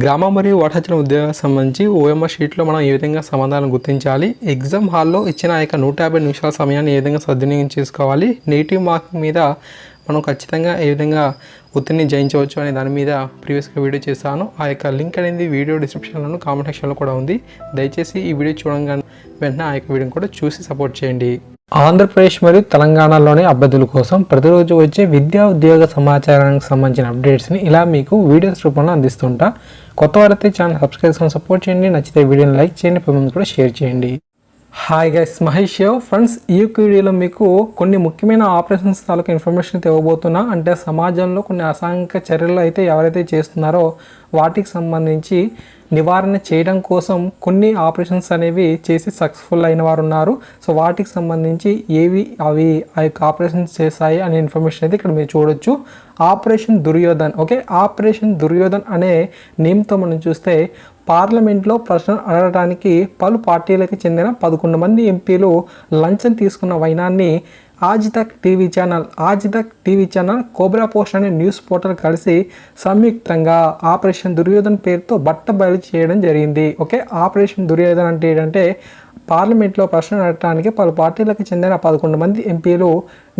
గ్రామ మరియు వాటాచరణ ఉద్యోగాలకు సంబంధించి ఓఎంఆర్ షీట్లో మనం ఏ విధంగా సమాధానం గుర్తించాలి? ఎగ్జామ్ హాల్లో ఇచ్చిన ఆ యొక్క నూట యాభై నిమిషాల సమయాన్ని ఏ విధంగా సద్వినియోగం చేసుకోవాలి? నెగిటివ్ మార్క్ మీద మనం ఖచ్చితంగా ఏ విధంగా ఒత్తిడిని జయించవచ్చు అనే దాని మీద ప్రీవియస్గా వీడియో చేశాను. ఆ యొక్క లింక్ అనేది వీడియో డిస్క్రిప్షన్లోను కామెంట్ సెక్షన్లో కూడా ఉంది. దయచేసి ఈ వీడియో చూడంగానే వెంటనే ఆ యొక్క వీడియోని కూడా చూసి సపోర్ట్ చేయండి. ఆంధ్రప్రదేశ్ మరియు తెలంగాణలోని అభ్యర్థుల కోసం ప్రతిరోజు వచ్చే విద్యా ఉద్యోగ సమాచారానికి సంబంధించిన అప్డేట్స్ని ఇలా మీకు వీడియోస్ రూపంలో అందిస్తుంటా. కొత్త వారైతే ఛానల్ సబ్స్క్రైబ్ చేసుకొని సపోర్ట్ చేయండి. నచ్చితే వీడియోని లైక్ చేయండి. పది కూడా షేర్ చేయండి. హాయ్ గైస్ మహేష్ ఫ్రెండ్స్ ఈ యొక్క వీడియోలో మీకు కొన్ని ముఖ్యమైన ఆపరేషన్స్ తాలూకు ఇన్ఫర్మేషన్ అయితే ఇవ్వబోతున్నా. అంటే సమాజంలో కొన్ని అసాంఘిక చర్యలు అయితే ఎవరైతే చేస్తున్నారో వాటికి సంబంధించి నివారణ చేయడం కోసం కొన్ని ఆపరేషన్స్ అనేవి చేసి సక్సెస్ఫుల్ అయిన వారు ఉన్నారు సో వాటికి సంబంధించి ఏవి అవి ఆ యొక్క ఆపరేషన్స్ చేస్తాయి అనే ఇన్ఫర్మేషన్ అయితే ఇక్కడ మీరు చూడొచ్చు. Operation Duryodhan okay? Operation Duryodhan అనే నేమ్తో మనం చూస్తే పార్లమెంట్లో ప్రశ్న అడగడానికి పలు పార్టీలకు చెందిన పదకొండు మంది ఎంపీలు లంచం తీసుకున్న వైనాన్ని ఆజ్ తక్ TV channel Aaj Tak TV channel Cobra Post అనే న్యూస్ పోర్టల్ కలిసి సంయుక్తంగా ఆపరేషన్ దుర్యోధన్ పేరుతో బట్ట బయలు చేయడం జరిగింది. ఓకే ఆపరేషన్ దుర్యోధన్ అంటే ఏంటంటే పార్లమెంట్లో ప్రశ్న నడటానికి పలు పార్టీలకు చెందిన పదకొండు మంది ఎంపీలు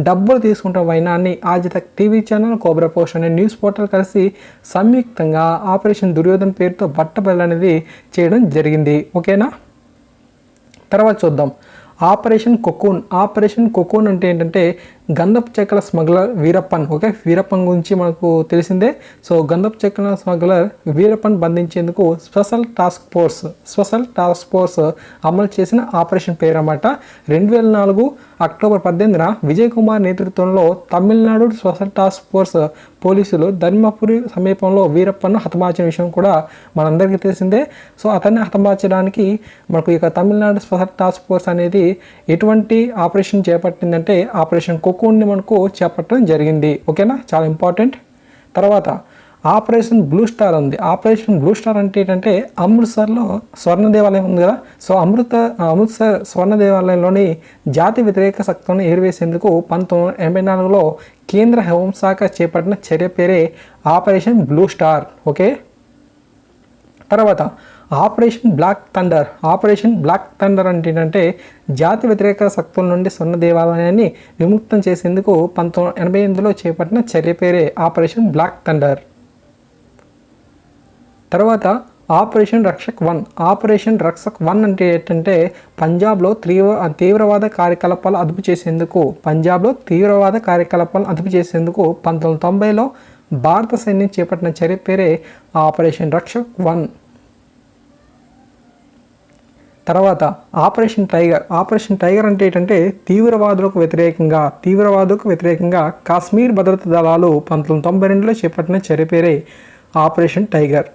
డబ్బులు తీసుకుంటున్న వైనాన్ని Aaj Tak TV channel Cobra Post అనే న్యూస్ పోర్టల్ కలిసి సంయుక్తంగా ఆపరేషన్ దుర్యోధన్ పేరుతో బట్ట బయలు అనేది చేయడం జరిగింది. ఓకేనా? తర్వాత చూద్దాం. ఆపరేషన్ కొకూన్. ఆపరేషన్ కొకూన్ అంటే ఏంటంటే గంధపు చెక్కల స్మగ్లర్ వీరప్పన్. ఓకే? వీరప్పన్ గురించి మనకు తెలిసిందే. సో గంధపు చెక్కల smuggler Veerappan బంధించేందుకు special task force special task force అమలు చేసిన ఆపరేషన్ పేరు అన్నమాట రెండు వేల నాలుగు అక్టోబర్ పద్దెనిమిదిన విజయ్ కుమార్ నేతృత్వంలో తమిళనాడు స్పెషల్ టాస్క్ ఫోర్స్ పోలీసులు ధర్మపురి సమీపంలో వీరప్పన్ను హతమార్చిన విషయం కూడా మనందరికీ తెలిసిందే. సో అతన్ని హతమార్చడానికి మనకు ఇక తమిళనాడు స్పెషల్ టాస్క్ ఫోర్స్ అనేది ఎటువంటి ఆపరేషన్ చేపట్టిందంటే ఆపరేషన్ కొక్కుని మనకు చేపట్టడం జరిగింది. ఓకేనా? చాలా ఇంపార్టెంట్. తర్వాత ఆపరేషన్ బ్లూ స్టార్ ఉంది. ఆపరేషన్ బ్లూ స్టార్ అంటే ఏంటంటే అమృత్సర్లో స్వర్ణ దేవాలయం ఉంది కదా? సో అమృత అమృత్సర్ స్వర్ణ దేవాలయంలోని జాతి వ్యతిరేక శక్తులను ఏరివేసేందుకు పంతొమ్మిది ఎనభై నాలుగులో కేంద్ర హోంశాఖ చేపట్టిన చర్య పేరే ఆపరేషన్ బ్లూ స్టార్. ఓకే? తర్వాత operation Black Thunder. Operation Black Thunder అంటే ఏంటంటే జాతి వ్యతిరేక శక్తుల నుండి సున్న దేవాలయాన్ని విముక్తం చేసేందుకు పంతొమ్మిది ఎనభై ఎనిమిదిలో చేపట్టిన చర్య పేరే ఆపరేషన్ బ్లాక్ థండర్. తర్వాత operation Rakshak one. Operation Rakshak one అంటే ఏంటంటే పంజాబ్లో తీవ్ర తీవ్రవాద కార్యకలాపాలు అదుపు చేసేందుకు పంజాబ్లో తీవ్రవాద కార్యకలాపాలను అదుపు చేసేందుకు పంతొమ్మిది తొంభైలో భారత సైన్యం చేపట్టిన చర్య పేరే ఆపరేషన్ రక్షక్ వన్. తర్వాత ఆపరేషన్ టైగర్. ఆపరేషన్ టైగర్ అంటే ఏంటంటే తీవ్రవాదులకు వ్యతిరేకంగా తీవ్రవాదులకు వ్యతిరేకంగా కాశ్మీర్ భద్రతా దళాలు పంతొమ్మిది తొంభై రెండులో చేపట్టిన చర్య పేరే operation Tiger.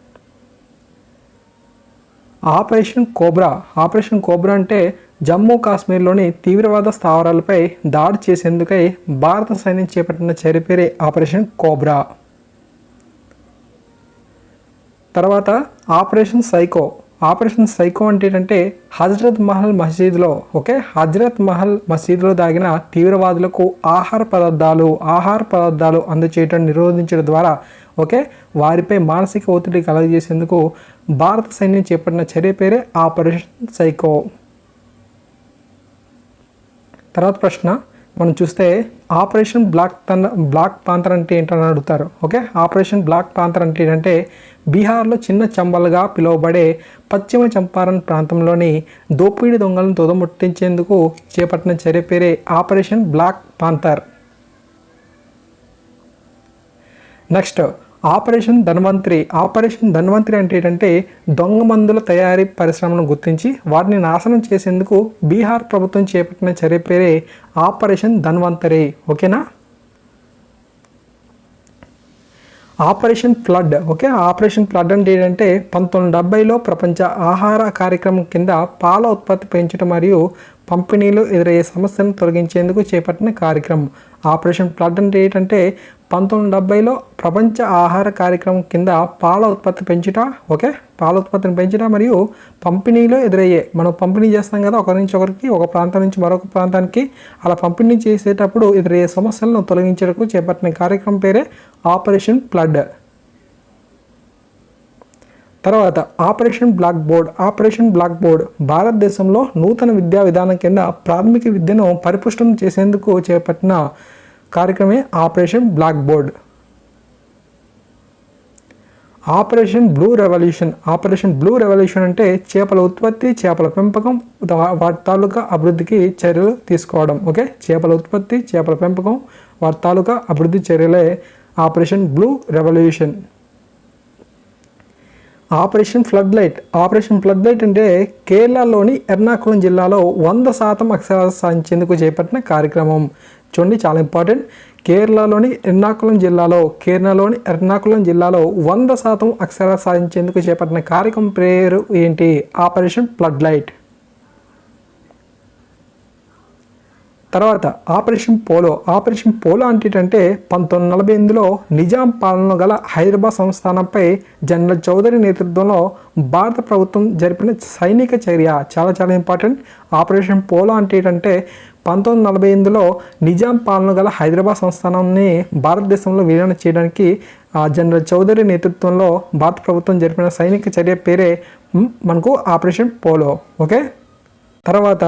Operation Cobra. Operation Cobra అంటే జమ్మూ కాశ్మీర్లోని తీవ్రవాద స్థావరాలపై దాడి చేసేందుకై భారత సైన్యం చేపట్టిన చర్య పేరే ఆపరేషన్ కోబ్రా. తర్వాత ఆపరేషన్ సైకో. ఆపరేషన్ సైకో అంటే ఏంటంటే హజరత్ మహల్ మసీద్లో ఓకే? హజరత్ మహల్ మసీద్లో దాగిన తీవ్రవాదులకు ఆహార పదార్థాలు ఆహార పదార్థాలు అందచేయటం నిరోధించడం ద్వారా ఓకే? వారిపై మానసిక ఒత్తిడి కలగజేసేందుకు భారత సైన్యం చేపట్టిన చర్య పేరే ఆపరేషన్ సైకో. తర్వాత ప్రశ్న మనం చూస్తే ఆపరేషన్ బ్లాక్ తన బ్లాక్ పాంతర్ అంటే ఏంటని అడుగుతారు. ఓకే? ఆపరేషన్ బ్లాక్ పాంతర్ అంటే ఏంటంటే బీహార్లో చిన్న చంబల్గా పిలువబడే పశ్చిమ చంపారన్ ప్రాంతంలోని దోపిడీ దొంగలను తొదముట్టించేందుకు చేపట్టిన చర్య పేరే operation Black Panther. Next operation Dhanvantari. Operation Dhanvantari అంటే ఏంటంటే దొంగ మందుల తయారీ పరిశ్రమను గుర్తించి వాటిని నాశనం చేసేందుకు బీహార్ ప్రభుత్వం చేపట్టిన చర్య పేరే ఆపరేషన్ ధన్వంతరి. ఓకేనా? Operation Flood. Okay operation Flood అంటే ఏంటంటే పంతొమ్మిది డెబ్బైలో ప్రపంచ ఆహార కార్యక్రమం కింద పాల ఉత్పత్తి పెంచడం మరియు పంపిణీలో ఎదురయ్యే సమస్యను తొలగించేందుకు చేపట్టిన కార్యక్రమం. ఆపరేషన్ ఫ్లడ్ అంటే ఏంటంటే పంతొమ్మిది డెబ్బైలో ప్రపంచ ఆహార కార్యక్రమం కింద పాల ఉత్పత్తి పెంచుట ఓకే? పాల ఉత్పత్తిని పెంచుట మరియు పంపిణీలో ఎదురయ్యే మనం పంపిణీ చేస్తాం కదా ఒకరి నుంచి ఒకరికి ఒక ప్రాంతం నుంచి మరొక ప్రాంతానికి అలా పంపిణీ చేసేటప్పుడు ఎదురయ్యే సమస్యలను తొలగించడానికి చేపట్టిన కార్యక్రమం పేరే ఆపరేషన్ ఫ్లడ్. తర్వాత operation black board. Operation black board భారతదేశంలో నూతన విద్యా విధానం కింద ప్రాథమిక విద్యను పరిపుష్టం చేసేందుకు చేపట్టిన కార్యక్రమే operation Blackboard operation Blue Revolution. Operation Blue Revolution అంటే చేపల ఉత్పత్తి చేపల పెంపకం వాటి తాలూకా అభివృద్ధికి చర్యలు తీసుకోవడం. ఓకే? చేపల ఉత్పత్తి చేపల పెంపకం వాటి తాలూకా అభివృద్ధి చర్యలే operation Blue Revolution. Operation Flood Light. Operation Flood Light అంటే కేరళలోని ఎర్నాకుళం జిల్లాలో వంద శాతం అక్షరాలు సాధించేందుకు చేపట్టిన కార్యక్రమం. చూడండి చాలా ఇంపార్టెంట్ కేరళలోని ఎర్నాకుళం జిల్లాలో కేరళలోని ఎర్నాకుళం జిల్లాలో వంద శాతం అక్షరాలు సాధించేందుకు చేపట్టిన కార్యక్రమం పేరు ఏంటి? ఆపరేషన్ ఫ్లడ్ లైట్ తర్వాత ఆపరేషన్ పోలో. ఆపరేషన్ పోలో అంటే ఏంటంటే పంతొమ్మిది నలభై ఎనిమిదిలో నిజాం పాలన గల హైదరాబాద్ సంస్థానంపై జనరల్ చౌదరి నేతృత్వంలో భారత ప్రభుత్వం జరిపిన సైనిక చర్య. చాలా చాలా ఇంపార్టెంట్ ఆపరేషన్ పోలో అంటే ఏంటంటే పంతొమ్మిది నలభై ఎనిమిదిలో నిజాం పాలన గల హైదరాబాద్ సంస్థానాన్ని భారతదేశంలో విలీనం చేయడానికి ఆ జనరల్ చౌదరి నేతృత్వంలో భారత ప్రభుత్వం జరిపిన సైనిక చర్య పేరే మనకు ఆపరేషన్ పోలో ఓకే? తర్వాత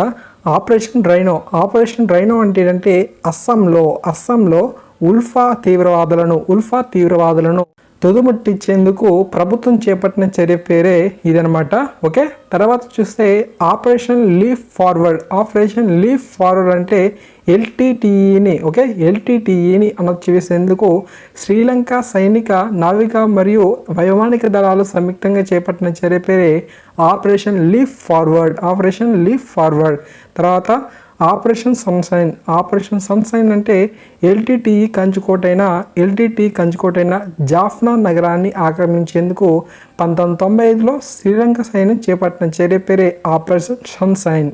ఆపరేషన్ రైనో ఆపరేషన్ రైనో అంటే ఏంటంటే అస్సాంలో అస్సాంలో ఉల్ఫా తీవ్రవాదులను ఉల్ఫా తీవ్రవాదులను తుదుముట్టించేందుకు ప్రభుత్వం చేపట్టిన చర్య పేరే ఇదనమాట ఓకే? తర్వాత చూస్తే operation Leap Forward. Operation Leap Forward అంటే ఎల్టీటీఈని ఓకే? ఎల్టీటీఈని అణచివేసేందుకు శ్రీలంక సైనిక నావిక మరియు వైమానిక దళాలు సంయుక్తంగా చేపట్టిన చర్య పేరే operation leaf forward. Operation leaf forward. తర్వాత ఆపరేషన్ సన్సైన్. ఆపరేషన్ సన్సైన్ అంటే ఎల్టీటీఈ కంచుకోటైన ఎల్టీటీ కంచుకోటైన జాఫ్నా నగరాన్ని ఆక్రమించేందుకు పంతొమ్మిది తొంభై ఐదులో శ్రీలంక సైన్యం చేపట్టిన చర్య పేరే ఆపరేషన్ సన్సైన్.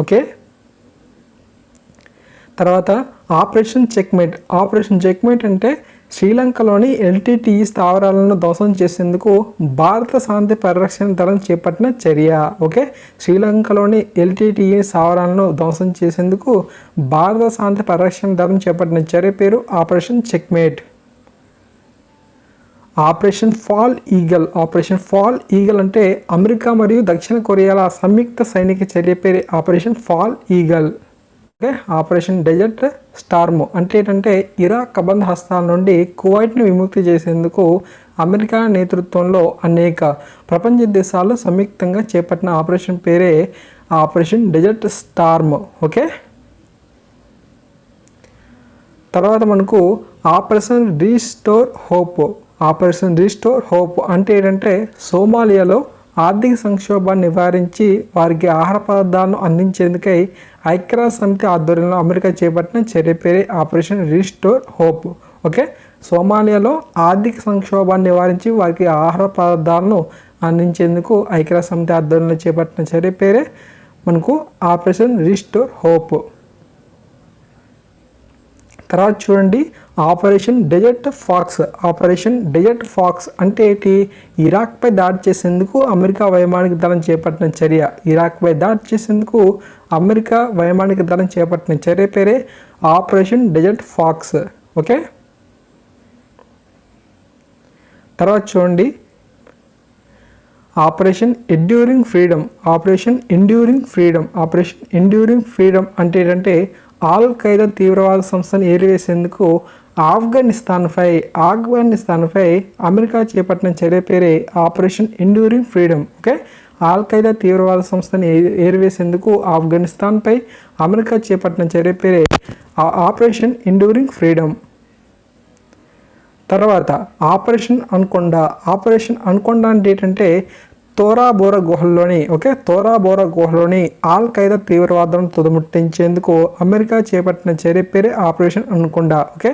ఓకే? తర్వాత ఆపరేషన్ చెక్మేట్. ఆపరేషన్ చెక్మేట్ అంటే శ్రీలంకలోని ఎల్టీటీఈ స్థావరాలను ధ్వంసం చేసేందుకు భారత శాంతి పరిరక్షణ దళం చేపట్టిన చర్య. ఓకే? శ్రీలంకలోని ఎల్టీటీఈ స్థావరాలను ధ్వంసం చేసేందుకు భారత శాంతి పరిరక్షణ దళం చేపట్టిన చర్య పేరు operation Checkmate. Operation Foal Eagle. Operation Foal Eagle అంటే అమెరికా మరియు దక్షిణ కొరియాల సంయుక్త సైనిక చర్య పేరు operation Foal Eagle. Okay operation Desert Storm అంటే ఏంటంటే ఇరాక్ కబంధ హస్తాల నుండి కువైట్ను విముక్తి చేసేందుకు అమెరికా నేతృత్వంలో అనేక ప్రపంచ దేశాలు సంయుక్తంగా చేపట్టిన ఆపరేషన్ పేరే ఆపరేషన్ డెజర్ట్ స్టార్మ్ ఓకే? తర్వాత మనకు operation Restore Hope operation Restore Hope అంటే ఏంటంటే సోమాలియాలో ఆర్థిక సంక్షోభాన్ని నివారించి వారికి ఆహార పదార్థాలను అందించేందుకై ఐక్యరాజ్య సమితి ఆధ్వర్యంలో అమెరికా చేపట్టిన చర్య పేరే ఆపరేషన్ రీస్టోర్ హోప్. ఓకే? సోమాలియాలో ఆర్థిక సంక్షోభాన్ని నివారించి వారికి ఆహార పదార్థాలను అందించేందుకు ఐక్యరాజ్య సమితి ఆధ్వర్యంలో చేపట్టిన చర్య పేరే మనకు ఆపరేషన్ రీస్టోర్ హోప్. తర్వాత చూడండి operation Desert Fox. Operation Desert Fox అంటే ఏంటి? ఇరాక్పై దాడి చేసేందుకు అమెరికా వైమానిక దళం చేపట్టిన చర్య. ఇరాక్పై దాడి చేసేందుకు అమెరికా వైమానిక దళం చేపట్టిన చర్య పేరే ఆపరేషన్ డెజర్ట్ ఫాక్స్. ఓకే? తర్వాత చూడండి operation Enduring Freedom. Operation Enduring Freedom. Operation Enduring Freedom అంటే ఏంటంటే ఆల్ ఖైదా తీవ్రవాద సంస్థను ఏరివేసేందుకు ఆఫ్ఘనిస్తాన్పై ఆఫ్ఘనిస్తాన్పై అమెరికా చేపట్టిన చర్య పేరే operation Enduring Freedom okay? Al Qaeda తీవ్రవాద సంస్థను ఏ- ఏరివేసేందుకు ఆఫ్ఘనిస్తాన్పై అమెరికా చేపట్టిన చర్య పేరే ఆ- ఆపరేషన్ ఎండ్యూరింగ్ ఫ్రీడమ్. తర్వాత ఆపరేషన్ అనుకొండ ఆపరేషన్ అనుకొండ అంటే ఏంటంటే తోరాబోరా గుహల్లోని ఓకే? తోరాబోరా గుహలోని ఆల్ ఖైదా తీవ్రవాదం తుదముట్టించేందుకు అమెరికా చేపట్టిన చర్య పేరే operation Anaconda okay?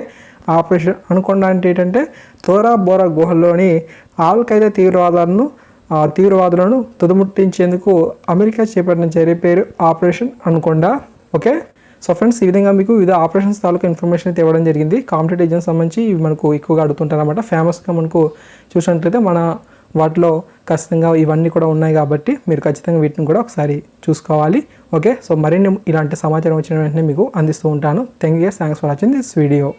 Operation Anaconda అంటే ఏంటంటే తోరాబోరా గుహల్లోని ఆల్ ఖైదా తీవ్రవాదాలను ఆ, తీవ్రవాదులను తుదముట్టించేందుకు అమెరికా చేపట్టిన చర్య పేరు operation Anaconda okay? So friends ఈ విధంగా మీకు వివిధ ఆపరేషన్స్ తాలూకు ఇన్ఫర్మేషన్ అయితే ఇవ్వడం జరిగింది. కాంపిటేటివ్ ఎగ్జామ్స్ సంబంధించి ఇవి మనకు ఎక్కువగా అడుగుతుంటారనమాట ఫేమస్గా మనకు చూసినట్లయితే మన వాటిలో ఖచ్చితంగా ఇవన్నీ కూడా ఉన్నాయి కాబట్టి మీరు ఖచ్చితంగా వీటిని కూడా ఒకసారి చూసుకోవాలి. ఓకే? సో మరిన్ని ఇలాంటి సమాచారం వచ్చిన వెంటనే మీకు అందిస్తూ ఉంటాను. Thank you thanks for watching this video